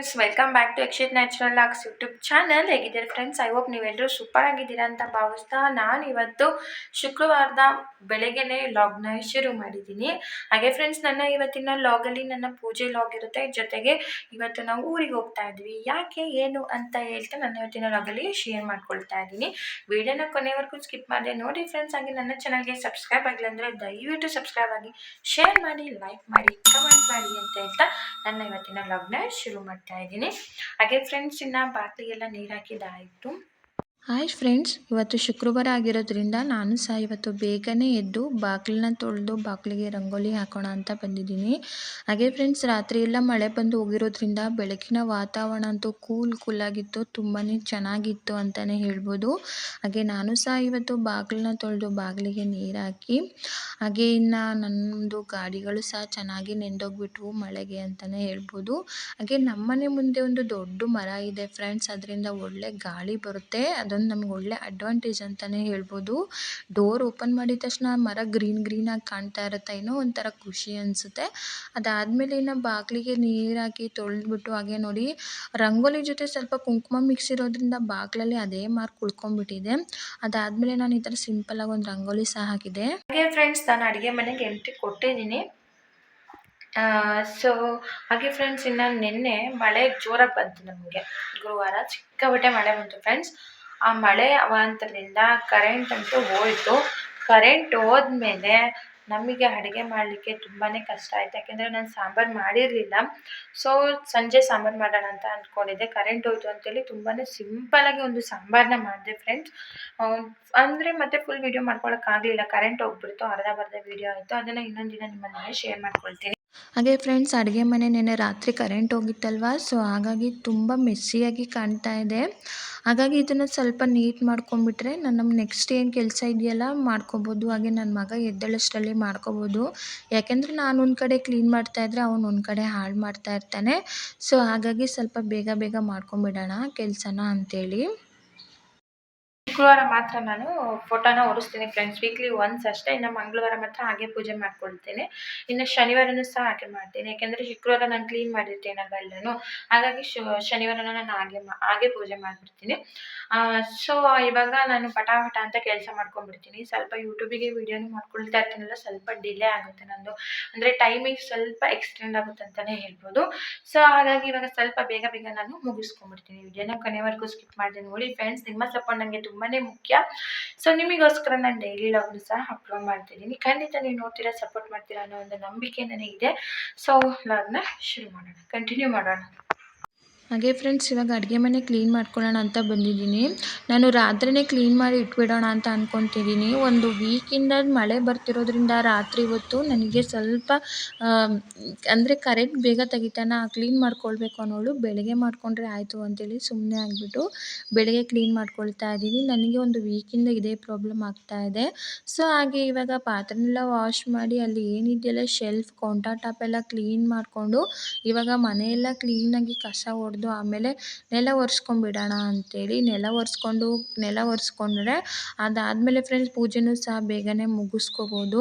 Friends welcome back to Akshit natural axe YouTube channel ಹೇಗಿದ್ದೀರಿ friends I hope ನೀವೆಲ್ಲರೂ super ಆಗಿದ್ದೀರಾ ಅಂತ ಭಾವಿಸ್ತಾ ನಾನು ಇವತ್ತು ಶುಕ್ರವಾರದ ಬೆಳಗ್ಗೆನೆ ಲಾಗ್ನ ಶುರು ಮಾಡಿದ್ದೀನಿ. ಹಾಗೆ ಫ್ರೆಂಡ್ಸ್ ನನ್ನ ಇವತ್ತಿನ ಲಾಗಲ್ಲಿ ನನ್ನ ಪೂಜೆ ಲಾಗ್ ಇರುತ್ತೆ. ಜೊತೆಗೆ ಇವತ್ತು ನಾವು ಊರಿಗೆ ಹೋಗ್ತಾ ಇದ್ವಿ. ಯಾಕೆ, ಏನು ಅಂತ ಹೇಳ್ತಾ ನನ್ನ ಇವತ್ತಿನ ಲಾಗಲ್ಲಿ ಶೇರ್ ಮಾಡ್ಕೊಳ್ತಾ ಇದ್ದೀನಿ. ವಿಡಿಯೋನ ಕೊನೆವರೆಗೂ ಸ್ಕಿಪ್ ಮಾಡಿದೆ ನೋಡಿ ಫ್ರೆಂಡ್ಸ್ ಹಾಗೆ ನನ್ನ ಚಾನಲ್ಗೆ ಸಬ್ಸ್ಕ್ರೈಬ್ ಆಗಿಲ್ಲ ಅಂದರೆ ದಯವಿಟ್ಟು ಸಬ್ಸ್ಕ್ರೈಬ್ ಆಗಿ ಶೇರ್ ಮಾಡಿ ಲೈಕ್ ಮಾಡಿ ಕಮೆಂಟ್ ಮಾಡಿ ಅಂತ ಹೇಳ್ತಾ ನನ್ನ ಇವತ್ತಿನ ಲಾಗ್ನ ಶುರು ಮಾಡ್ತಾ ಇದ್ದೀನಿ. ಹಾಗೆ ಫ್ರೆಂಡ್ಸ್ ಇನ್ನು ಬಾಗಿಲಿಗೆಲ್ಲ ನೀರು ಹಾಕಿದ್ದಾಯಿತು. ಹಾಯ್ ಫ್ರೆಂಡ್ಸ್, ಇವತ್ತು ಶುಕ್ರವಾರ ಆಗಿರೋದ್ರಿಂದ ನಾನು ಸಹ ಇವತ್ತು ಬೇಗನೆ ಎದ್ದು ಬಾಗಿಲನ್ನ ತೊಳೆದು ಬಾಗಿಲಿಗೆ ರಂಗೋಲಿ ಹಾಕೋಣ ಅಂತ ಬಂದಿದ್ದೀನಿ. ಹಾಗೆ ಫ್ರೆಂಡ್ಸ್, ರಾತ್ರಿ ಎಲ್ಲ ಮಳೆ ಬಂದು ಹೋಗಿರೋದ್ರಿಂದ ಬೆಳಕಿನ ವಾತಾವರಣ ಅಂತೂ ಕೂಲ್ ಕೂಲಾಗಿತ್ತು ತುಂಬಾ ಚೆನ್ನಾಗಿತ್ತು ಅಂತಲೇ ಹೇಳ್ಬೋದು. ಹಾಗೆ ನಾನು ಸಹ ಇವತ್ತು ಬಾಗಿಲನ್ನ ತೊಳೆದು ಬಾಗಿಲಿಗೆ ನೀರು ಹಾಕಿ, ಹಾಗೆ ಇನ್ನು ನನ್ನದು ಗಾಡಿಗಳು ಸಹ ಚೆನ್ನಾಗಿ ನೆಂದೋಗ್ಬಿಟ್ವು ಮಳೆಗೆ ಅಂತಲೇ ಹೇಳ್ಬೋದು. ಹಾಗೆ ನಮ್ಮನೆ ಮುಂದೆ ಒಂದು ದೊಡ್ಡ ಮರ ಇದೆ ಫ್ರೆಂಡ್ಸ್, ಅದರಿಂದ ಒಳ್ಳೆ ಗಾಳಿ ಬರುತ್ತೆ. ಅದೊಂದು ನಮ್ಗೆ ಒಳ್ಳೆ ಅಡ್ವಾಂಟೇಜ್ ಅಂತಲೇ ಹೇಳ್ಬೋದು. ಡೋರ್ ಓಪನ್ ಮಾಡಿದ ತಕ್ಷಣ ಮರ ಗ್ರೀನ್ ಗ್ರೀನಾಗಿ ಕಾಣ್ತಾ ಇರುತ್ತೆ, ಏನೋ ಒಂಥರ ಖುಷಿ ಅನಿಸುತ್ತೆ. ಅದಾದಮೇಲೆ ಇನ್ನು ಬಾಗಿಲಿಗೆ ನೀರು ಹಾಕಿ ತೊಳೆದ್ಬಿಟ್ಟು ಹಾಗೆ ನೋಡಿ, ರಂಗೋಲಿ ಜೊತೆ ಸ್ವಲ್ಪ ಕುಂಕುಮ ಮಿಕ್ಸ್ ಇರೋದ್ರಿಂದ ಬಾಗಿಲಲ್ಲಿ ಅದೇ ಮಾರ್ಕ್ ಉಳ್ಕೊಂಡ್ಬಿಟ್ಟಿದೆ. ಅದಾದಮೇಲೆ ನಾನು ಈ ಥರ ಆಗಿ ಒಂದು ರಂಗೋಲಿ ಸಹ ಹಾಕಿದೆ. ಹಾಗೆ ಫ್ರೆಂಡ್ಸ್ ನಾನು ಅಡುಗೆ ಮನೆಗೆ ಎಂಟ್ರಿ ಕೊಟ್ಟಿದ್ದೀನಿ. ಸೊ ಹಾಗೆ ಫ್ರೆಂಡ್ಸ್ ಇನ್ನು ನಿನ್ನೆ ಮಳೆ ಜೋರಾಗಿ ಬಂತು ನಮಗೆ. ಗುರುವಾರ ಸಿಕ್ಕಾಪಟ್ಟೆ ಮಳೆ ಬಂತು ಫ್ರೆಂಡ್ಸ್ ಆ ಮಳೆ ಅವಾಂತರದಿಂದ ಕರೆಂಟ್ ಅಂತೂ ಹೋಯಿತು. ಕರೆಂಟ್ ಹೋದ್ಮೇಲೆ ನಮಗೆ ಅಡುಗೆ ಮಾಡಲಿಕ್ಕೆ ತುಂಬಾ ಕಷ್ಟ ಆಯಿತು. ಯಾಕೆಂದರೆ ನಾನು ಸಾಂಬಾರು ಮಾಡಿರಲಿಲ್ಲ. ಸೊ ಸಂಜೆ ಸಾಂಬಾರು ಮಾಡೋಣ ಅಂತ ಅಂದ್ಕೊಂಡಿದ್ದೆ ಕರೆಂಟ್ ಹೋಯ್ತು ಅಂತೇಳಿ ತುಂಬಾ ಸಿಂಪಲಾಗಿ ಒಂದು ಸಾಂಬಾರನ್ನ ಮಾಡಿದೆ ಫ್ರೆಂಡ್ಸ್ ಅಂದರೆ ಮತ್ತೆ ಫುಲ್ ವೀಡಿಯೋ ಮಾಡ್ಕೊಳಕ್ಕಾಗಲಿಲ್ಲ ಕರೆಂಟ್ ಹೋಗ್ಬಿಡ್ತು. ಅರ್ಧ ಬರ್ಧ ವೀಡಿಯೋ ಆಯಿತು. ಅದನ್ನು ಇನ್ನೊಂದು ದಿನ ನಿಮ್ಮ ಶೇರ್ ಮಾಡ್ಕೊಳ್ತೀನಿ. ಹಾಗೆ ಫ್ರೆಂಡ್ಸ್ ಅಡುಗೆ ಮನೆ ನೆನ್ನೆ ರಾತ್ರಿ ಕರೆಂಟ್ ಹೋಗಿತ್ತಲ್ವ? ಸೊ ಹಾಗಾಗಿ ತುಂಬ ಮೆಸ್ಸಿಯಾಗಿ ಕಾಣ್ತಾ ಇದೆ. ಹಾಗಾಗಿ ಇದನ್ನು ಸ್ವಲ್ಪ ನೀಟ್ ಮಾಡ್ಕೊಂಡ್ಬಿಟ್ರೆ ನಾನು ನಮ್ಮ ನೆಕ್ಸ್ಟ್ ಏನು ಕೆಲಸ ಇದೆಯಲ್ಲ, ಮಾಡ್ಕೋಬೋದು. ಹಾಗೆ ನನ್ನ ಮಗ ಎದ್ದೇಳಷ್ಟರಲ್ಲಿ ಮಾಡ್ಕೋಬೋದು. ಯಾಕೆಂದರೆ ನಾನು ಒಂದು ಕಡೆ ಕ್ಲೀನ್ ಮಾಡ್ತಾ ಇದ್ದರೆ ಅವನು ಒಂದು ಕಡೆ ಹಾಳು ಮಾಡ್ತಾ ಇರ್ತಾನೆ. ಸೊ ಹಾಗಾಗಿ ಸ್ವಲ್ಪ ಬೇಗ ಬೇಗ ಮಾಡ್ಕೊಂಬಿಡೋಣ ಕೆಲಸನ ಅಂಥೇಳಿ ಶುಕ್ರವಾರ ಮಾತ್ರ ನಾನು ಫೋಟೋನ ಒರೆಸ್ತೀನಿ ಫ್ರೆಂಡ್ಸ್ ವೀಕ್ಲಿ ಒನ್ಸ್ ಅಷ್ಟೇ, ಇನ್ನು ಮಂಗಳವಾರ ಮಾತ್ರ ಹಾಗೆ ಪೂಜೆ ಮಾಡ್ಕೊಳ್ತೇನೆ. ಇನ್ನು ಶನಿವಾರನೂ ಸಹ ಹಾಗೆ ಮಾಡ್ತೀನಿ. ಯಾಕೆಂದರೆ ಶುಕ್ರವಾರ ನಾನು ಕ್ಲೀನ್ ಮಾಡಿರ್ತೇನಲ್ವ ಎಲ್ಲನೂ? ಹಾಗಾಗಿ ಶನಿವಾರನ ನಾನು ಹಾಗೆ ಹಾಗೆ ಪೂಜೆ ಮಾಡಿಬಿಡ್ತೀನಿ. ಸೊ ಇವಾಗ ನಾನು ಪಟ ಪಟ ಅಂತ ಕೆಲಸ ಮಾಡ್ಕೊಂಡ್ಬಿಡ್ತೀನಿ. ಸ್ವಲ್ಪ ಯೂಟ್ಯೂಬಿಗೆ ವೀಡಿಯೋನು ಮಾಡ್ಕೊಳ್ತಾ ಇರ್ತೀನಲ್ಲ, ಸ್ವಲ್ಪ ಡಿಲೇ ಆಗುತ್ತೆ ನಂದು. ಅಂದರೆ ಟೈಮಿಂಗ್ ಸ್ವಲ್ಪ ಎಕ್ಸ್ಟೆಂಡ್ ಆಗುತ್ತೆ ಅಂತಲೇ ಹೇಳ್ಬೋದು. ಸೊ ಹಾಗಾಗಿ ಇವಾಗ ಸ್ವಲ್ಪ ಬೇಗ ಬೇಗ ನಾನು ಮುಗಿಸ್ಕೊಂಡ್ಬಿಡ್ತೀನಿ. ವಿಡಿಯೋನ ಕೊನೆವರೆಗೂ ಸ್ಕಿಪ್ ಮಾಡಿದೆ ನೋಡಿ ಫ್ರೆಂಡ್ಸ್ ನಿಮ್ಮ ಸಪೋರ್ಟ್ ನನಗೆ ತುಂಬಾ ಮುಖ್ಯ. ಸೊ ನಿಮಗೋಸ್ಕರ ನಾನು ಡೈಲಿ ಲಾಗ್ನು ಸಹ ಅಪ್ಲೋಡ್ ಮಾಡ್ತಿದ್ದೀನಿ. ಖಂಡಿತ ನೀವು ನೋಡ್ತೀರಾ ಸಪೋರ್ಟ್ ಮಾಡ್ತೀರಾ ಅನ್ನೋ ಒಂದು ನಂಬಿಕೆ ನನಗಿದೆ. ಸೊ ಲಾಗ್ನ ಶುರು ಮಾಡೋಣ. ಕಂಟಿನ್ಯೂ ಮಾಡೋಣ. ಹಾಗೆ ಫ್ರೆಂಡ್ಸ್ ಇವಾಗ ಅಡುಗೆ ಮನೆ ಕ್ಲೀನ್ ಮಾಡ್ಕೊಳ್ಳೋಣ ಅಂತ ಬಂದಿದ್ದೀನಿ. ನಾನು ರಾತ್ರಿನೇ ಕ್ಲೀನ್ ಮಾಡಿ ಇಟ್ಬಿಡೋಣ ಅಂತ ಅಂದ್ಕೊತಿದ್ದೀನಿ ಒಂದು ವೀಕಿಂದ ಮಳೆ ಬರ್ತಿರೋದ್ರಿಂದ ರಾತ್ರಿ ಹೊತ್ತು ನನಗೆ ಸ್ವಲ್ಪ ಅಂದರೆ ಕರೆಂಟ್ ಬೇಗ ತೆಗಿತಾನ ಕ್ಲೀನ್ ಮಾಡ್ಕೊಳ್ಬೇಕು ಅನ್ನೋಳು ಬೆಳಗ್ಗೆ ಮಾಡಿಕೊಂಡ್ರೆ ಆಯಿತು ಅಂತೇಳಿ ಸುಮ್ಮನೆ ಆಗಿಬಿಟ್ಟು ಬೆಳಗ್ಗೆ ಕ್ಲೀನ್ ಮಾಡ್ಕೊಳ್ತಾ ಇದ್ದೀನಿ. ನನಗೆ ಒಂದು ವೀಕಿಂದ ಇದೇ ಪ್ರಾಬ್ಲಮ್ ಆಗ್ತಾ ಇದೆ. ಸೊ ಹಾಗೆ ಇವಾಗ ಪಾತ್ರೆನೆಲ್ಲ ವಾಶ್ ಮಾಡಿ ಅಲ್ಲಿ ಏನಿದೆಯಲ್ಲ ಶೆಲ್ಫ್ ಕೌಂಟರ್ ಟಾಪ್ ಎಲ್ಲ ಕ್ಲೀನ್ ಮಾಡಿಕೊಂಡು ಇವಾಗ ಮನೆಯೆಲ್ಲ ಕ್ಲೀನಾಗಿ ಕಸ ಹೊಡೆದು ಆಮೇಲೆ ನೆಲ ಒರೆಸ್ಕೊಂಬಿಡೋಣ ಅಂಥೇಳಿ ನೆಲ ಒರೆಸ್ಕೊಂಡು ನೆಲ ಒರೆಸ್ಕೊಂಡ್ರೆ ಅದಾದಮೇಲೆ ಫ್ರೆಂಡ್ಸ್ ಪೂಜೆನೂ ಸಹ ಬೇಗನೆ ಮುಗಿಸ್ಕೋಬೋದು.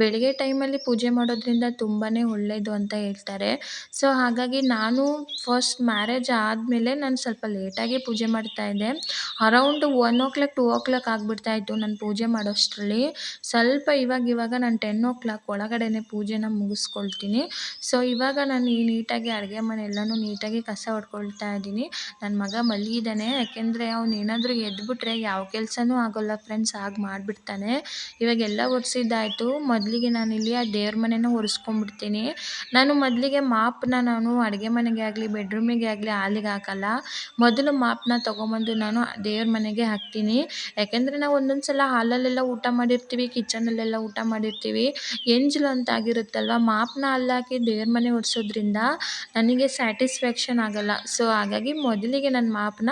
ಬೆಳಗ್ಗೆ ಟೈಮಲ್ಲಿ ಪೂಜೆ ಮಾಡೋದ್ರಿಂದ ತುಂಬಾ ಒಳ್ಳೆಯದು ಅಂತ ಹೇಳ್ತಾರೆ. ಸೊ ಹಾಗಾಗಿ ನಾನು ಫಸ್ಟ್ ಮ್ಯಾರೇಜ್ ಆದಮೇಲೆ ನಾನು ಸ್ವಲ್ಪ ಲೇಟಾಗಿ ಪೂಜೆ ಮಾಡ್ತಾಯಿದ್ದೆ around one o'clock two o'clock ಆಗಿಬಿಡ್ತಾಯಿತ್ತು ನಾನು ಪೂಜೆ ಮಾಡೋಷ್ಟರಲ್ಲಿ. ಸ್ವಲ್ಪ ಇವಾಗ ಇವಾಗ ನಾನು ಟೆನ್ ಓ ಕ್ಲಾಕ್ ಒಳಗಡೆನೆ ಪೂಜೆನ ಮುಗಿಸ್ಕೊಳ್ತೀನಿ. ಸೊ ಇವಾಗ ನಾನು ಈ ನೀಟಾಗಿ ಅಡುಗೆ ಮನೆ ಎಲ್ಲನೂ ನೀಟಾಗಿ ಕಸ ಹೊಡ್ಕೊಂಡು ಮಾಡ್ಕೊಳ್ತಾ ಇದ್ದೀನಿ. ನನ್ನ ಮಗ ಮಲಗಿದ್ದಾನೆ ಯಾಕೆಂದರೆ ಅವ್ನು ಏನಾದರೂ ಎದ್ಬಿಟ್ರೆ ಯಾವ ಕೆಲಸನೂ ಆಗೋಲ್ಲ ಫ್ರೆಂಡ್ಸ್ ಹಾಗೆ ಮಾಡಿಬಿಡ್ತಾನೆ. ಇವಾಗೆಲ್ಲ ಒರೆಸಿದ್ದಾಯಿತು. ಮೊದಲಿಗೆ ಇಲ್ಲಿ ಆ ದೇವ್ರ ಮನೆನ ಒರೆಸ್ಕೊಂಡ್ಬಿಡ್ತೀನಿ. ನಾನು ಮೊದಲಿಗೆ ಮಾಪನ್ನ ನಾನು ಅಡುಗೆ ಮನೆಗೆ ಆಗಲಿ ಬೆಡ್ರೂಮಿಗೆ ಆಗಲಿ, ಹಾಲಿಗೆ ಹಾಕಲ್ಲ. ಮೊದಲು ಮಾಪನ್ನ ತೊಗೊಂಬಂದು ನಾನು ದೇವ್ರ ಮನೆಗೆ ಹಾಕ್ತೀನಿ. ಯಾಕೆಂದರೆ ನಾವು ಒಂದೊಂದು ಸಲ ಹಾಲಲ್ಲೆಲ್ಲ ಊಟ ಮಾಡಿರ್ತೀವಿ ಕಿಚನಲ್ಲೆಲ್ಲ ಊಟ ಮಾಡಿರ್ತೀವಿ. ಎಂಜಲು ಅಂತ ಆಗಿರುತ್ತಲ್ವ ಮಾಪನ್ನ ಅಲ್ಲಾಕಿ ದೇವ್ರ ಮನೆ ಒರೆಸೋದ್ರಿಂದ ನನಗೆ ಸ್ಯಾಟಿಸ್ಫ್ಯಾಕ್ಷನ್ ಆಗೋಲ್ಲ. ಸೊ ಹಾಗಾಗಿ ಮೊದಲಿಗೆ ನನ್ನ ಮಾಪನ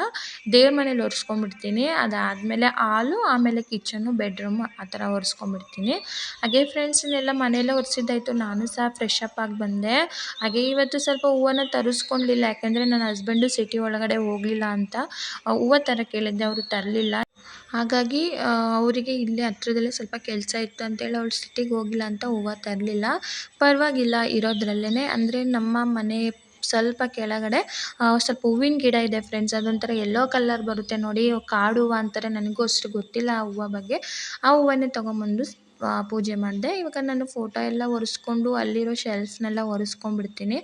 ದೇವ್ರ ಮನೇಲಿ ಒರೆಸ್ಕೊಂಡ್ಬಿಡ್ತೀನಿ ಅದಾದಮೇಲೆ ಹಾಲು, ಆಮೇಲೆ ಕಿಚನು ಬೆಡ್ರೂಮು ಆ ಥರ ಒರೆಸ್ಕೊಂಬಿಡ್ತೀನಿ. ಹಾಗೆ ಫ್ರೆಂಡ್ಸನ್ನೆಲ್ಲ ಮನೆಯಲ್ಲೇ ಒರೆಸಿದ್ದಾಯಿತು. ನಾನು ಸಹ ಫ್ರೆಶ್ ಅಪ್ ಆಗಿ ಬಂದೆ. ಹಾಗೆ ಇವತ್ತು ಸ್ವಲ್ಪ ಹೂವನ್ನ ತರಿಸ್ಕೊಂಡಿಲ್ಲ. ಯಾಕೆಂದರೆ ನನ್ನ ಹಸ್ಬೆಂಡು ಸಿಟಿ ಒಳಗಡೆ ಹೋಗಲಿಲ್ಲ ಅಂತ. ಹೂವು ಥರ ಕೇಳಿದ್ದೆ. ಅವರು ತರಲಿಲ್ಲ. ಹಾಗಾಗಿ ಅವರಿಗೆ ಇಲ್ಲೇ ಹತ್ರದಲ್ಲೇ ಸ್ವಲ್ಪ ಕೆಲಸ ಇತ್ತು ಅಂತೇಳಿ ಅವಳು ಸಿಟಿಗೆ ಹೋಗಿಲ್ಲ ಅಂತ ಹೂವು ತರಲಿಲ್ಲ. ಪರವಾಗಿಲ್ಲ ಇರೋದ್ರಲ್ಲೇ ಅಂದರೆ ನಮ್ಮ ಮನೆ ಸ್ವಲ್ಪ ಕೆಳಗಡೆ ಸ್ವಲ್ಪ ಹೂವಿನ ಗಿಡ ಇದೆ ಫ್ರೆಂಡ್ಸ್ ಅದೊಂಥರ ಯೆಲ್ಲೋ ಕಲರ್ ಬರುತ್ತೆ ನೋಡಿ ಕಾಡು ಹೂವ ಅಂತಾರೆ ನನಗೂ ಅಷ್ಟು ಗೊತ್ತಿಲ್ಲ ಆ ಹೂವ ಬಗ್ಗೆ. ಆ ಹೂವನ್ನೇ ಆ, ಪೂಜೆ ಮಾಡಿದೆ. ಇವಾಗ ನಾನು ಫೋಟೋ ಎಲ್ಲ ಒರೆಸ್ಕೊಂಡು ಅಲ್ಲಿರೋ ಶೆಲ್ಫ್ನೆಲ್ಲ ಒರೆಸ್ಕೊಂಡ್ಬಿಡ್ತೀನಿ.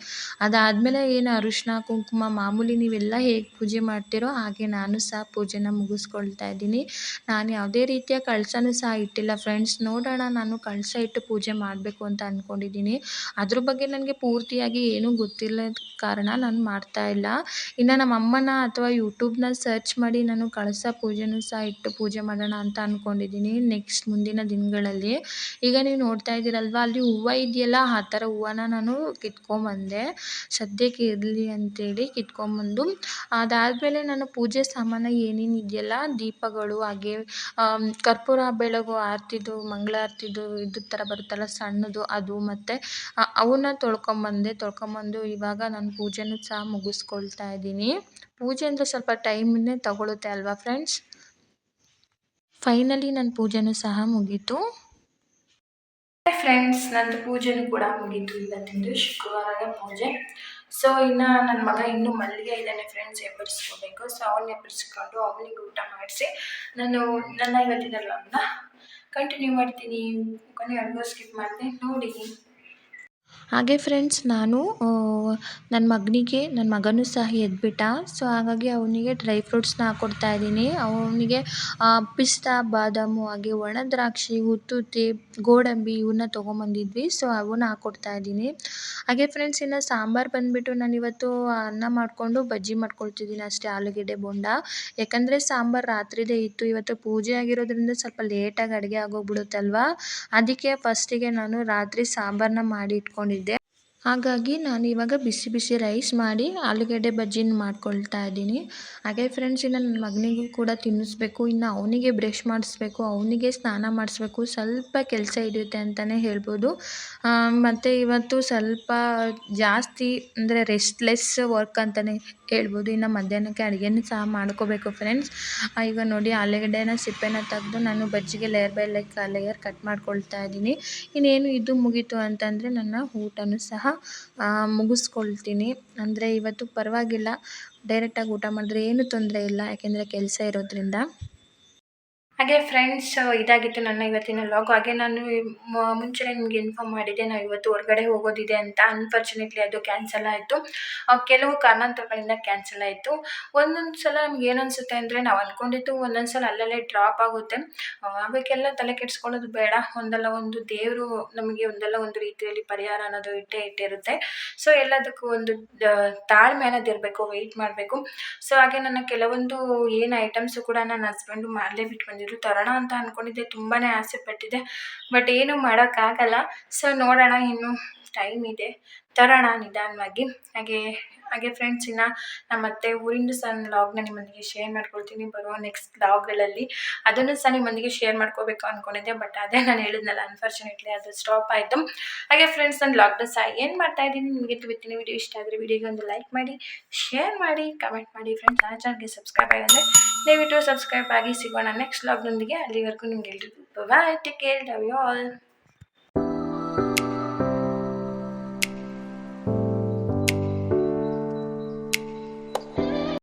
ಅದಾದಮೇಲೆ ಏನು ಅರಿಶಿನ ಕುಂಕುಮ, ಮಾಮೂಲಿ ನೀವೆಲ್ಲ ಹೇಗೆ ಪೂಜೆ ಮಾಡ್ತೀರೋ ಹಾಗೆ ನಾನು ಸಹ ಪೂಜೆನ ಮುಗಿಸ್ಕೊಳ್ತಾ ಇದ್ದೀನಿ. ನಾನು ಯಾವುದೇ ರೀತಿಯ ಕಳಸನೂ ಸಹ ಇಟ್ಟಿಲ್ಲ. ಫ್ರೆಂಡ್ಸ್ ನೋಡೋಣ. ನಾನು ಕಳಸ ಇಟ್ಟು ಪೂಜೆ ಮಾಡಬೇಕು ಅಂತ ಅಂದ್ಕೊಂಡಿದ್ದೀನಿ ಅದ್ರ ಬಗ್ಗೆ ನನಗೆ ಪೂರ್ತಿಯಾಗಿ ಏನೂ ಗೊತ್ತಿಲ್ಲದ ಕಾರಣ ನಾನು ಮಾಡ್ತಾ ಇಲ್ಲ. ಇನ್ನು ನಮ್ಮ ಅಮ್ಮನ ಅಥವಾ ಯೂಟ್ಯೂಬ್ನ ಸರ್ಚ್ ಮಾಡಿ ನಾನು ಕಳಸ ಪೂಜೆನೂ ಸಹ ಇಟ್ಟು ಪೂಜೆ ಮಾಡೋಣ ಅಂತ ಅಂದ್ಕೊಂಡಿದ್ದೀನಿ ನೆಕ್ಸ್ಟ್ ಮುಂದಿನ ದಿನಗಳಲ್ಲಿ. ಈಗ ನೀವು ನೋಡ್ತಾ ಇದ್ದೀರಲ್ವ, ಅಲ್ಲಿ ಹೂವು ಇದೆಯಲ್ಲ, ಆ ಥರ ಹೂವನ ನಾನು ಕಿತ್ಕೊಂಬಂದೆ. ಸದ್ಯಕ್ಕೆ ಇರಲಿ ಅಂತೇಳಿ ಕಿತ್ಕೊಂಬಂದು. ಅದಾದಮೇಲೆ ನಾನು ಪೂಜೆ ಸಾಮಾನು ಏನೇನು ಇದೆಯಲ್ಲ, ದೀಪಗಳು, ಹಾಗೆ ಕರ್ಪೂರ ಬೆಳಗು ಆರತಿದು ಮಂಗಳಾರತಿದು ಇದು ಥರ ಬರುತ್ತಲ್ಲ, ಸಣ್ಣದು, ಅದು ಮತ್ತು ಅವನ್ನ ತೊಳ್ಕೊಂಬಂದೆ. ತೊಳ್ಕೊಂಬಂದು ಇವಾಗ ನಾನು ಪೂಜೆನೂ ಸಹ ಮುಗಿಸ್ಕೊಳ್ತಾ ಇದ್ದೀನಿ. ಪೂಜೆ ಅಂದರೆ ಸ್ವಲ್ಪ ಟೈಮನ್ನೇ ತಗೊಳುತ್ತೆ ಅಲ್ವಾ, ಫ್ರೆಂಡ್ಸ್? ಫೈನಲಿ ನನ್ನ ಪೂಜೆನೂ ಸಹ ಮುಗೀತು. ಫ್ರೆಂಡ್ಸ್ ನಂದು ಪೂಜೆನೂ ಕೂಡ ಮುಗೀತು ಇವತ್ತಿಂದು ಶುಕ್ರವಾರದ ಪೂಜೆ. ಸೊ ಇನ್ನು ನನ್ನ ಮಗ ಇನ್ನೂ ಮಲ್ಲಿಗೆ ಇದ್ದಾನೆ ಫ್ರೆಂಡ್ಸ್ ಎಬ್ಬರಿಸ್ಕೋಬೇಕು. ಸೊ ಅವನ್ನ ಎಬ್ಬರಿಸ್ಕೊಂಡು ಅವನಿಗೆ ಊಟ ಮಾಡಿಸಿ, ನಾನು ನನ್ನ ಇವತ್ತಿನ ಲಾಗ್ನ. ಕಂಟಿನ್ಯೂ ಮಾಡ್ತೀನಿ. ಕೊನೆ ಎರಡು ಸ್ಕಿಪ್ ಮಾಡಿದೆ. ನೋಡಿ. ಹಾಗೆ ಫ್ರೆಂಡ್ಸ್ ನಾನು ನನ್ನ ಮಗನಿಗೆ ನನ್ನ ಮಗನೂ ಸಹ ಎದ್ಬಿಟ್ಟ. ಸೊ ಹಾಗಾಗಿ ಅವನಿಗೆ ಡ್ರೈ ಫ್ರೂಟ್ಸ್ನ ಹಾಕ್ಕೊಡ್ತಾ ಇದ್ದೀನಿ. ಅವನಿಗೆ ಪಿಸ್ತಾ, ಬಾದಾಮು, ಹಾಗೆ ಒಣ ದ್ರಾಕ್ಷಿ ಗೋಡಂಬಿ ಇವನ್ನ ತೊಗೊಂಬಂದಿದ್ವಿ. ಸೊ ಅವನ್ನ ಹಾಕ್ಕೊಡ್ತಾ ಇದ್ದೀನಿ. ಹಾಗೆ ಫ್ರೆಂಡ್ಸ್ ಇನ್ನು ಸಾಂಬಾರು ಬಂದುಬಿಟ್ಟು ನಾನಿವತ್ತು ಅನ್ನ ಮಾಡಿಕೊಂಡು ಬಜ್ಜಿ ಮಾಡ್ಕೊಳ್ತಿದ್ದೀನಿ ಅಷ್ಟೇ, ಆಲೂಗೆಡ್ಡೆ, ಬೋಂಡ. ಯಾಕಂದರೆ ಸಾಂಬಾರು ರಾತ್ರಿದೇ ಇತ್ತು. ಇವತ್ತು ಪೂಜೆ ಆಗಿರೋದ್ರಿಂದ ಸ್ವಲ್ಪ ಲೇಟಾಗಿ ಅಡುಗೆ ಆಗೋಗ್ಬಿಡುತ್ತಲ್ವಾ? ಅದಕ್ಕೆ ಫಸ್ಟಿಗೆ ನಾನು ರಾತ್ರಿ ಸಾಂಬಾರನ್ನ ಮಾಡಿ ಇಟ್ಕೊಂಡಿದ್ದೆ ಹಾಗಾಗಿ ನಾನು ಇವಾಗ ಬಿಸಿ ಬಿಸಿ ರೈಸ್ ಮಾಡಿ ಆಲೂಗಡ್ಡೆ ಬಜ್ಜಿನ ಮಾಡ್ಕೊಳ್ತಾ ಇದ್ದೀನಿ. ಹಾಗೆ ಫ್ರೆಂಡ್ಸ್ ಇನ್ನು ನನ್ನ ಮಗನಿಗೂ ಕೂಡ ತಿನ್ನಿಸ್ಬೇಕು, ಇನ್ನು ಅವನಿಗೆ ಬ್ರಷ್ ಮಾಡಿಸ್ಬೇಕು, ಅವನಿಗೆ ಸ್ನಾನ ಮಾಡಿಸ್ಬೇಕು, ಸ್ವಲ್ಪ ಕೆಲಸ ಹಿಡಿಯುತ್ತೆ ಅಂತಲೇ ಹೇಳ್ಬೋದು. ಮತ್ತು ಇವತ್ತು ಸ್ವಲ್ಪ ಜಾಸ್ತಿ ಅಂದರೆ ರೆಸ್ಟ್ಲೆಸ್ ವರ್ಕ್ ಅಂತಲೇ ಹೇಳ್ಬೋದು. ಇನ್ನು ಮಧ್ಯಾಹ್ನಕ್ಕೆ ಅಡುಗೆನೂ ಸಹ ಮಾಡ್ಕೋಬೇಕು ಫ್ರೆಂಡ್ಸ್ ಈಗ ನೋಡಿ ಆಲೂಗಡ್ಡೆನ ಸಿಪ್ಪೆನ ತೆಗೆದು ನಾನು ಬಜ್ಜಿಗೆ layer by layer layer cut ಮಾಡ್ಕೊಳ್ತಾ ಇದ್ದೀನಿ. ಇನ್ನೇನು ಇದು ಮುಗೀತು ಅಂತಂದರೆ ನನ್ನ ಊಟನೂ ಸಹ ಮುಗಿಸ್ಕೊಳ್ತೀನಿ. ಅಂದರೆ ಇವತ್ತು ಪರವಾಗಿಲ್ಲ. ಡೈರೆಕ್ಟಾಗಿ ಊಟ ಮಾಡಿದ್ರೆ ಏನೂ ತೊಂದರೆ ಇಲ್ಲ. ಯಾಕೆಂದರೆ ಕೆಲಸ ಇರೋದ್ರಿಂದ. ಹಾಗೆ ಫ್ರೆಂಡ್ಸ್ ಇದಾಗಿತ್ತು ನನ್ನ ಇವತ್ತಿನ ಲಾಗ್ ಹಾಗೆ ನಾನು ಮುಂಚೆ ನಿಮಗೆ ಇನ್ಫಾರ್ಮ್ ಮಾಡಿದ್ದೆ, ನಾವು ಇವತ್ತು ಹೊರಗಡೆ ಹೋಗೋದಿದೆ ಅಂತ. ಅನ್ಫಾರ್ಚುನೇಟ್ಲಿ ಅದು ಕ್ಯಾನ್ಸಲ್ ಆಯಿತು. ಕೆಲವು ಕಾರಣಾಂತರಗಳಿಂದ ಕ್ಯಾನ್ಸಲ್ ಆಯಿತು. ಒಂದೊಂದು ಸಲ ನಮ್ಗೆ ಏನು ಅನಿಸುತ್ತೆ ಅಂದರೆ ನಾವು ಅಂದ್ಕೊಂಡಿದ್ದು ಒಂದೊಂದು ಸಲ ಅಲ್ಲಲ್ಲೇ ಡ್ರಾಪ್ ಆಗುತ್ತೆ. ಅವಕ್ಕೆಲ್ಲ ತಲೆ ಕೆಡಿಸ್ಕೊಳ್ಳೋದು ಬೇಡ. ಒಂದಲ್ಲ ಒಂದು ದೇವರು ನಮಗೆ ಒಂದಲ್ಲ ಒಂದು ರೀತಿಯಲ್ಲಿ ಪರಿಹಾರ ಅನ್ನೋದು ಇಟ್ಟೇ ಇಟ್ಟಿರುತ್ತೆ. ಸೊ ಎಲ್ಲದಕ್ಕೂ ಒಂದು ತಾಳ್ಮೆ ಅನ್ನೋದು ಇರಬೇಕು ವೆಯ್ಟ್ ಮಾಡಬೇಕು. ಸೊ ಹಾಗೆ ನನ್ನ ಕೆಲವೊಂದು ಏನು ಐಟಮ್ಸು ಕೂಡ ನನ್ನ ಹಸ್ಬೆಂಡು ಮಾಡಲೇ ಬಿಟ್ಟು ಬಂದಿದ್ರು ತರೋಣ ಅಂತ ಅಂದ್ಕೊಂಡಿದ್ದೆ ತುಂಬಾ ಆಸೆ ಪಟ್ಟಿದ್ದೆ ಬಟ್ ಏನು ಮಾಡೋಕ್ಕಾಗಲ್ಲ. ಸೊ ನೋಡೋಣ, ಇನ್ನು ಟೈಮ್ ಇದೆ. ತರೋಣ ನಿಧಾನವಾಗಿ. ಹಾಗೆ ಹಾಗೆ ಫ್ರೆಂಡ್ಸ್ ಇನ್ನು ನಮ್ಮ ಅತ್ತೆ ಊರಿಂದ ಸಹ ಲಾಗ್ನ ನಿಮ್ಮೊಂದಿಗೆ ಶೇರ್ ಮಾಡ್ಕೊಳ್ತೀನಿ. ಬರುವ ನೆಕ್ಸ್ಟ್ ಲಾಗ್ಗಳಲ್ಲಿ ಅದನ್ನು ಸಹ ನಿಮ್ಮೊಂದಿಗೆ ಶೇರ್ ಮಾಡ್ಕೋಬೇಕು ಅಂದ್ಕೊಂಡಿದ್ದೆ ಬಟ್ ಅದೇ ನಾನು ಹೇಳಿದ್ನಲ್ಲ ಅನ್ಫಾರ್ಚುನೇಟ್ಲಿ ಅದು ಸ್ಟಾಪ್ ಆಯಿತು. ಹಾಗೆ ಫ್ರೆಂಡ್ಸ್ ನಾನು ಲಾಗ್ನ ಸಹ ಏನು ಮಾಡ್ತಾ ಇದ್ದೀನಿ ನಿಮಗೆ ತಿಳಿತೀನಿ. ವಿಡಿಯೋ ಇಷ್ಟ ಆದರೆ ವಿಡಿಯೋಗೆ ಒಂದು ಲೈಕ್ ಮಾಡಿ ಶೇರ್ ಮಾಡಿ ಕಮೆಂಟ್ ಮಾಡಿ ಫ್ರೆಂಡ್ಸ್ ಆ ಚಾನಲ್ಗೆ ಸಬ್ಸ್ಕ್ರೈಬ್ ಆಗಿದ್ರೆ ದಯವಿಟ್ಟು ಸಬ್ಸ್ಕ್ರೈಬ್ ಆಗಿ ಸಿಗೋಣ ನೆಕ್ಸ್ಟ್ ಲಾಗ್ನೊಂದಿಗೆ ಅಲ್ಲಿವರೆಗೂ ನಿಮ್ಗೆ ಎಲ್ರಿಗೂ bye take care love you all